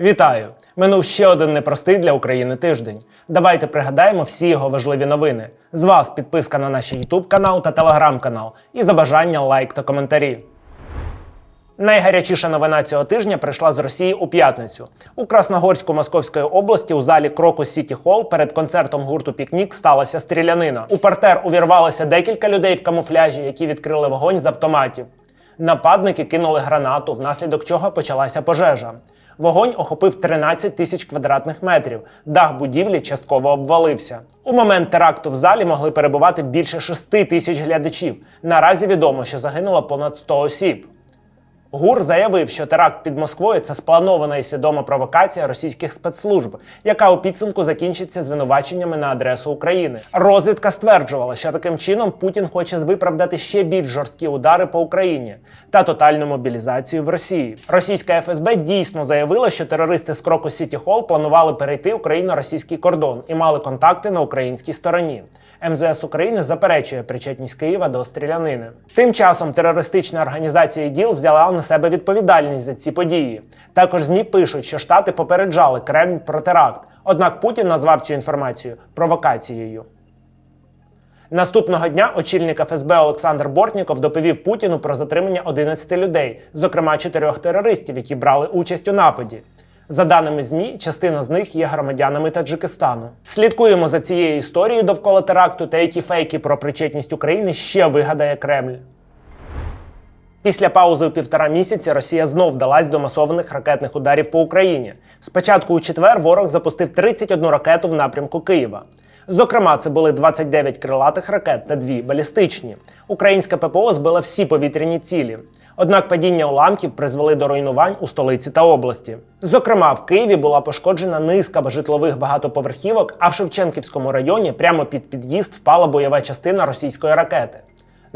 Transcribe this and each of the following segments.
Вітаю! Минув ще один непростий для України тиждень. Давайте пригадаємо всі його важливі новини. З вас підписка на наш YouTube канал та телеграм канал. І за бажання лайк та коментарі. Найгарячіша новина цього тижня прийшла з Росії у п'ятницю. У Красногорську Московської області у залі Крокус Сіті Холл перед концертом гурту Пікнік сталася стрілянина. У партер увірвалося декілька людей в камуфляжі, які відкрили вогонь з автоматів. Нападники кинули гранату, внаслідок чого почалася пожежа. Вогонь охопив 13 тисяч квадратних метрів. Дах будівлі частково обвалився. У момент теракту в залі могли перебувати більше 6 тисяч глядачів. Наразі відомо, що загинуло понад 100 осіб. ГУР заявив, що теракт під Москвою це спланована і свідома провокація російських спецслужб, яка у підсумку закінчиться звинуваченнями на адресу України. Розвідка стверджувала, що таким чином Путін хоче виправдати ще більш жорсткі удари по Україні та тотальну мобілізацію в Росії. Російська ФСБ дійсно заявила, що терористи з кроку Сіті Холл планували перейти україно-російський кордон і мали контакти на українській стороні. МЗС України заперечує причетність Києва до стрілянини. Тим часом терористична організація іділ взяла на себе відповідальність за ці події. Також змі пишуть, що штати попереджали Кремль про теракт. Однак Путін назвав цю інформацію провокацією. Наступного дня очільник ФСБ Олександр Бортніков доповів Путіну про затримання 11 людей, зокрема чотирьох терористів, які брали участь у нападі. За даними ЗМІ, частина з них є громадянами Таджикистану. Слідкуємо за цією історією довкола теракту та які фейки про причетність України ще вигадає Кремль. Після паузи у півтора місяці Росія знов вдалась до масованих ракетних ударів по Україні. Спочатку у четвер ворог запустив 31 ракету в напрямку Києва. Зокрема, це були 29 крилатих ракет та дві балістичні. Українська ППО збила всі повітряні цілі. Однак падіння уламків призвели до руйнувань у столиці та області. Зокрема, в Києві була пошкоджена низка житлових багатоповерхівок, а в Шевченківському районі прямо під під'їзд впала бойова частина російської ракети.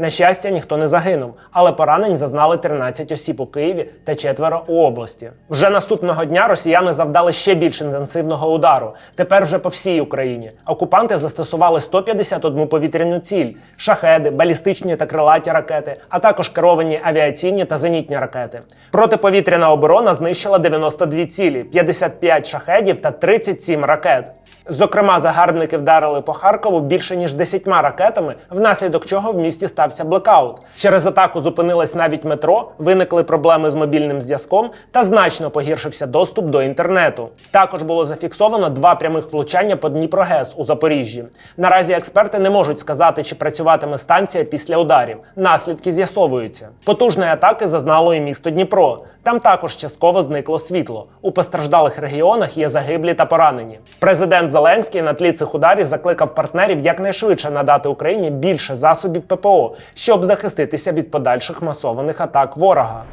На щастя, ніхто не загинув, але поранень зазнали 13 осіб у Києві та четверо у області. Вже наступного дня росіяни завдали ще більш інтенсивного удару. Тепер вже по всій Україні. Окупанти застосували 151 повітряну ціль, шахеди, балістичні та крилаті ракети, а також керовані авіаційні та зенітні ракети. Протиповітряна оборона знищила 92 цілі, 55 шахедів та 37 ракет. Зокрема, загарбники вдарили по Харкову більше ніж 10 ракетами, внаслідок чого в місті стався блекаут. Через атаку зупинилось навіть метро, виникли проблеми з мобільним зв'язком та значно погіршився доступ до інтернету. Також було зафіксовано два прямих влучання по Дніпрогес у Запоріжжі. Наразі експерти не можуть сказати, чи працюватиме станція після ударів. Наслідки з'ясовуються. Потужної атаки зазнало і місто Дніпро. Там також частково зникло світло. У постраждалих регіонах є загиблі та поранені. Президент Зеленський на тлі цих ударів закликав партнерів якнайшвидше надати Україні більше засобів ППО, щоб захиститися від подальших масованих атак ворога.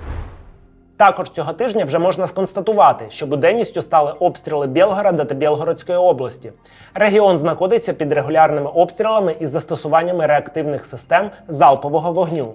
Також цього тижня вже можна сконстатувати, що буденністю стали обстріли Білгорода та Білгородської області. Регіон знаходиться під регулярними обстрілами із застосуваннями реактивних систем залпового вогню.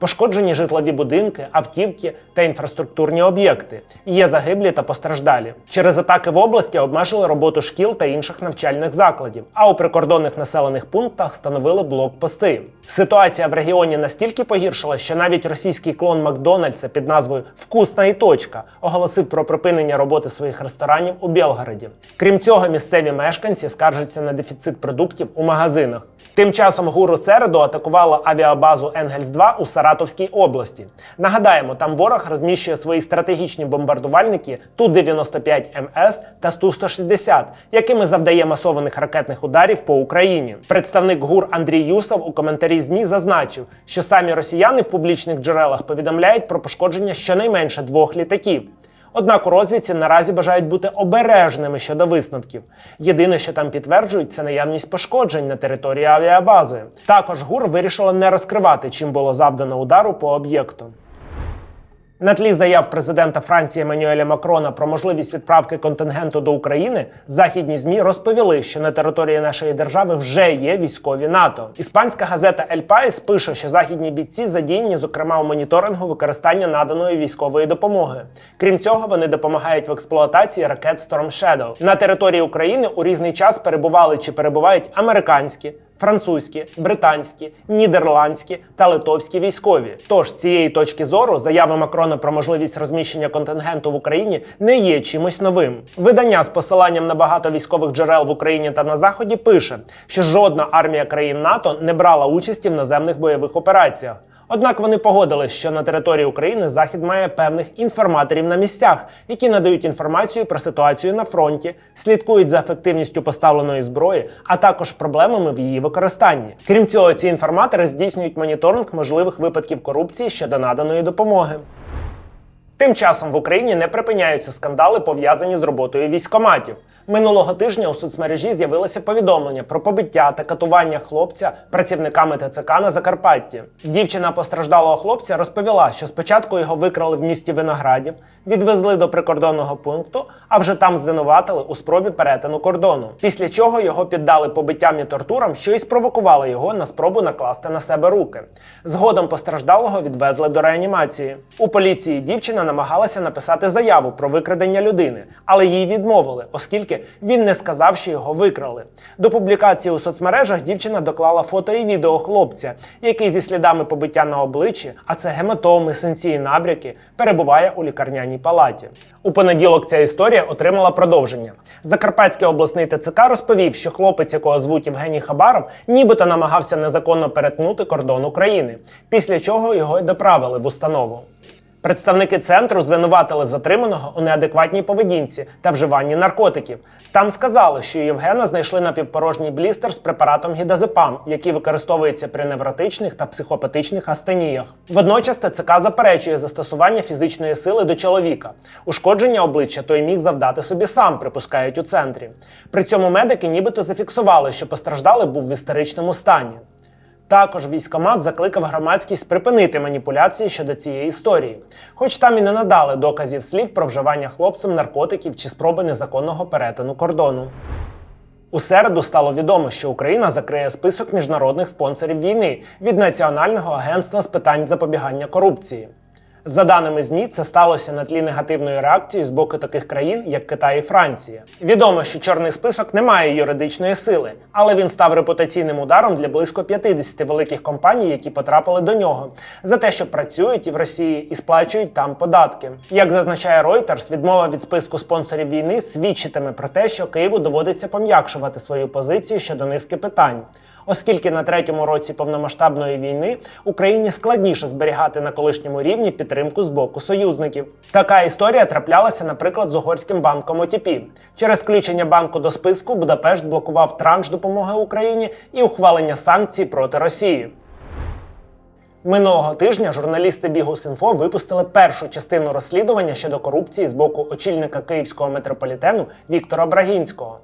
Пошкоджені житлові будинки, автівки та інфраструктурні об'єкти. Є загиблі та постраждалі. Через атаки в області обмежили роботу шкіл та інших навчальних закладів. А у прикордонних населених пунктах встановили блокпости. Ситуація в регіоні настільки погіршила, що навіть російський клон Макдональдса під назвою Вкусна і точка оголосив про припинення роботи своїх ресторанів у Білгороді. Крім цього, місцеві мешканці скаржаться на дефіцит продуктів у магазинах. Тим часом гуру середу атакувала авіабазу Енгельс 2 у Саратовській області. Нагадаємо, там ворог розміщує свої стратегічні бомбардувальники Ту-95 МС та Ту-160, якими завдає масованих ракетних ударів по Україні. Представник ГУР Андрій Юсов у коментарі ЗМІ зазначив, що самі росіяни в публічних джерелах повідомляють про пошкодження щонайменше двох літаків. Однак у розвідці наразі бажають бути обережними щодо висновків. Єдине, що там підтверджують, це наявність пошкоджень на території авіабази. Також ГУР вирішила не розкривати, чим було завдано удару по об'єкту. На тлі заяв президента Франції Еммануеля Макрона про можливість відправки контингенту до України західні змі розповіли, що на території нашої держави вже є військові НАТО. Іспанська газета El País пише, що західні бійці задіяні, зокрема у моніторингу використання наданої військової допомоги. Крім цього, вони допомагають в експлуатації ракет Storm Shadow. На території України у різний час перебували чи перебувають американські. Французькі, британські, нідерландські та литовські військові. Тож з цієї точки зору заяви Макрона про можливість розміщення контингенту в Україні не є чимось новим. Видання з посиланням на багато військових джерел в Україні та на заході пише, що жодна армія країн НАТО не брала участі в наземних бойових операціях. Однак вони погодились, що на території України Захід має певних інформаторів на місцях, які надають інформацію про ситуацію на фронті, слідкують за ефективністю поставленої зброї, а також проблемами в її використанні. Крім цього, ці інформатори здійснюють моніторинг можливих випадків корупції щодо наданої допомоги. Тим часом в Україні не припиняються скандали, пов'язані з роботою військоматів. Минулого тижня у соцмережі з'явилося повідомлення про побиття та катування хлопця працівниками ТЦК на Закарпатті. Дівчина постраждалого хлопця розповіла, що спочатку його викрали в місті Виноградів, відвезли до прикордонного пункту, а вже там звинуватили у спробі перетину кордону. Після чого його піддали побиттям і тортурам, що і спровокували його на спробу накласти на себе руки. Згодом постраждалого відвезли до реанімації. У поліції дівчина намагалася написати заяву про викрадення людини, але їй відмовили, оскільки він не сказав, що його викрали. До публікації у соцмережах дівчина доклала фото і відео хлопця, який зі слідами побиття на обличчі, а це гематоми, синці і набряки, перебуває у лікарняній палаті. У понеділок ця історія отримала продовження. Закарпатський обласний ТЦК розповів, що хлопець, якого звуть Євгеній Хабаров, нібито намагався незаконно перетнути кордон України, після чого його й доправили в установу. Представники центру звинуватили затриманого у неадекватній поведінці та вживанні наркотиків. Там сказали, що Євгена знайшли напівпорожній блістер з препаратом гідазепам, який використовується при невротичних та психопатичних астеніях. Водночас ТЦК заперечує застосування фізичної сили до чоловіка. Ушкодження обличчя той міг завдати собі сам, припускають у центрі. При цьому медики нібито зафіксували, що постраждалий був в істеричному стані. Також військомат закликав громадськість припинити маніпуляції щодо цієї історії, хоч там і не надали доказів слів про вживання хлопцем наркотиків чи спроби незаконного перетину кордону. У середу стало відомо, що Україна закриє список міжнародних спонсорів війни від Національного агентства з питань запобігання корупції. За даними ЗМІ, це сталося на тлі негативної реакції з боку таких країн, як Китай і Франція. Відомо, що чорний список не має юридичної сили, але він став репутаційним ударом для близько 50 великих компаній, які потрапили до нього, за те, що працюють і в Росії і сплачують там податки. Як зазначає Reuters, відмова від списку спонсорів війни свідчитиме про те, що Києву доводиться пом'якшувати свою позицію щодо низки питань оскільки на третьому році повномасштабної війни Україні складніше зберігати на колишньому рівні підтримку з боку союзників. Така історія траплялася, наприклад, з угорським банком ОТП. Через включення банку до списку Будапешт блокував транш допомоги Україні і ухвалення санкцій проти Росії. Минулого тижня журналісти Бігус.Інфо випустили першу частину розслідування щодо корупції з боку очільника київського метрополітену Віктора Брагінського.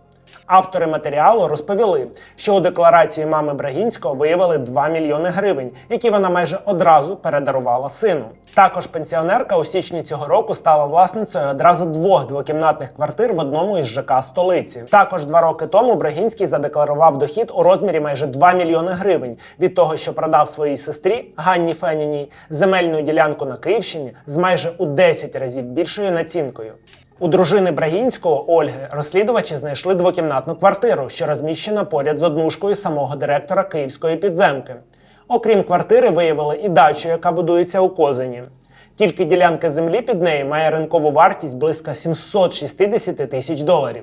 Автори матеріалу розповіли, що у декларації мами Брагінського виявили 2 мільйони гривень, які вона майже одразу передарувала сину. Також пенсіонерка у січні цього року стала власницею одразу двох двокімнатних квартир в одному із ЖК столиці. Також два роки тому Брагінський задекларував дохід у розмірі майже 2 мільйони гривень від того, що продав своїй сестрі Ганні Феніній земельну ділянку на Київщині з майже у 10 разів більшою націнкою. У дружини Брагінського Ольги розслідувачі знайшли двокімнатну квартиру, що розміщена поряд з однушкою самого директора київської підземки. Окрім квартири, виявили і дачу, яка будується у Козині. Тільки ділянка землі під нею має ринкову вартість близько 760 тисяч доларів.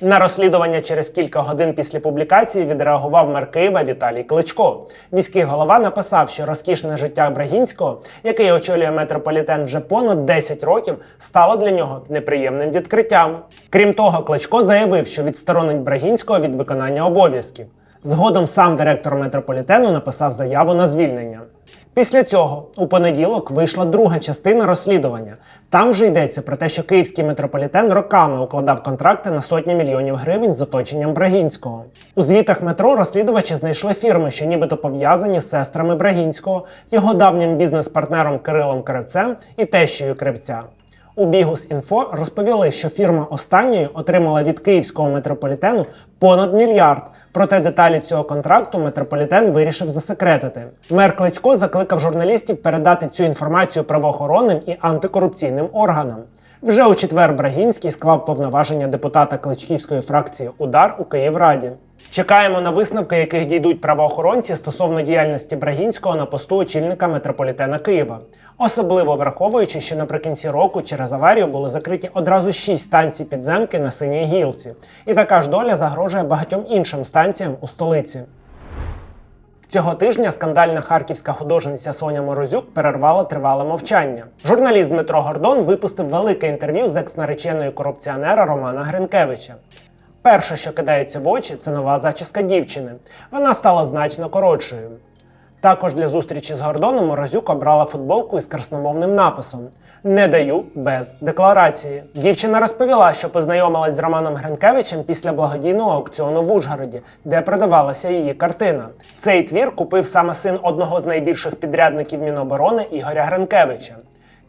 На розслідування через кілька годин після публікації відреагував мер Києва Віталій Кличко. Міський голова написав, що розкішне життя Брагінського, який очолює метрополітен вже понад 10 років, стало для нього неприємним відкриттям. Крім того, Кличко заявив, що відсторонить Брагінського від виконання обов'язків. Згодом сам директор метрополітену написав заяву на звільнення. Після цього у понеділок вийшла друга частина розслідування. Там вже йдеться про те, що київський метрополітен роками укладав контракти на сотні мільйонів гривень з оточенням Брагінського. У звітах метро розслідувачі знайшли фірми, що нібито пов'язані з сестрами Брагінського, його давнім бізнес-партнером Кирилом Кривцем і тещею Кривця. У Бігус.Інфо розповіли, що фірма останньої отримала від київського метрополітену понад мільярд. Проте деталі цього контракту метрополітен вирішив засекретити. Мер Кличко закликав журналістів передати цю інформацію правоохоронним і антикорупційним органам. Вже у четвер Брагінський склав повноваження депутата Кличківської фракції Удар у Київраді. Чекаємо на висновки, яких дійдуть правоохоронці стосовно діяльності Брагінського на посту очільника метрополітена Києва. Особливо враховуючи, що наприкінці року через аварію були закриті одразу шість станцій підземки на синій гілці, і така ж доля загрожує багатьом іншим станціям у столиці. Цього тижня скандальна харківська художниця Соня Морозюк перервала тривале мовчання. Журналіст Дмитро Гордон випустив велике інтерв'ю з екс-нареченою корупціонера Романа Гринкевича. Перше, що кидається в очі, це нова зачіска дівчини. Вона стала значно коротшою. Також для зустрічі з Гордоном Морозюк обрала футболку із красномовним написом Не даю без декларації. Дівчина розповіла, що познайомилась з Романом Гринкевичем після благодійного аукціону в Ужгороді, де продавалася її картина. Цей твір купив саме син одного з найбільших підрядників Міноборони Ігоря Гринкевича.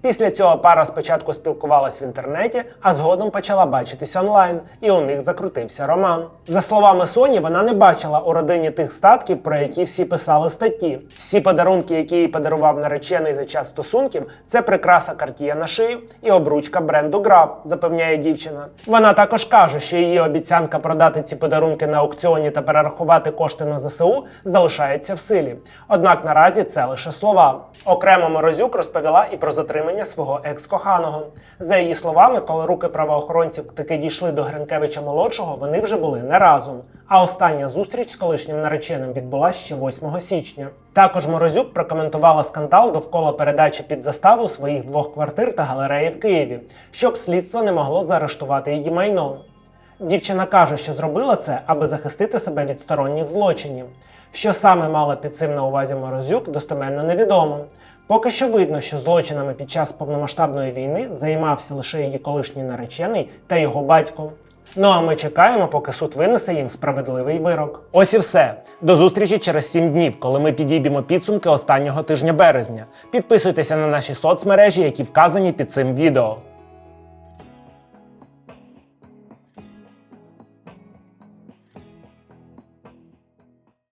Після цього пара спочатку спілкувалась в інтернеті, а згодом почала бачитись онлайн, і у них закрутився роман. За словами Соні, вона не бачила у родині тих статків, про які всі писали статті. Всі подарунки, які їй подарував наречений за час стосунків, це прикраса Cartier на шию і обручка бренду Граф, запевняє дівчина. Вона також каже, що її обіцянка продати ці подарунки на аукціоні та перерахувати кошти на ЗСУ залишається в силі. Однак наразі це лише слова. Окремо Морозюк розповіла і про затримання свого екс-коханого. За її словами, коли руки правоохоронців таки дійшли до Гринкевича молодшого, вони вже були не разом. А остання зустріч з колишнім нареченим відбулася ще 8 січня. Також Морозюк прокоментувала скандал довкола передачі під заставу своїх двох квартир та галереї в Києві, щоб слідство не могло заарештувати її майно. Дівчина каже, що зробила це, аби захистити себе від сторонніх злочинів. Що саме мала під цим на увазі Морозюк, достеменно невідомо. Поки що видно, що злочинами під час повномасштабної війни займався лише її колишній наречений та його батько. Ну а ми чекаємо, поки суд винесе їм справедливий вирок. Ось і все. До зустрічі через 7 днів, коли ми підійдемо підсумки останнього тижня березня. Підписуйтеся на наші соцмережі, які вказані під цим відео.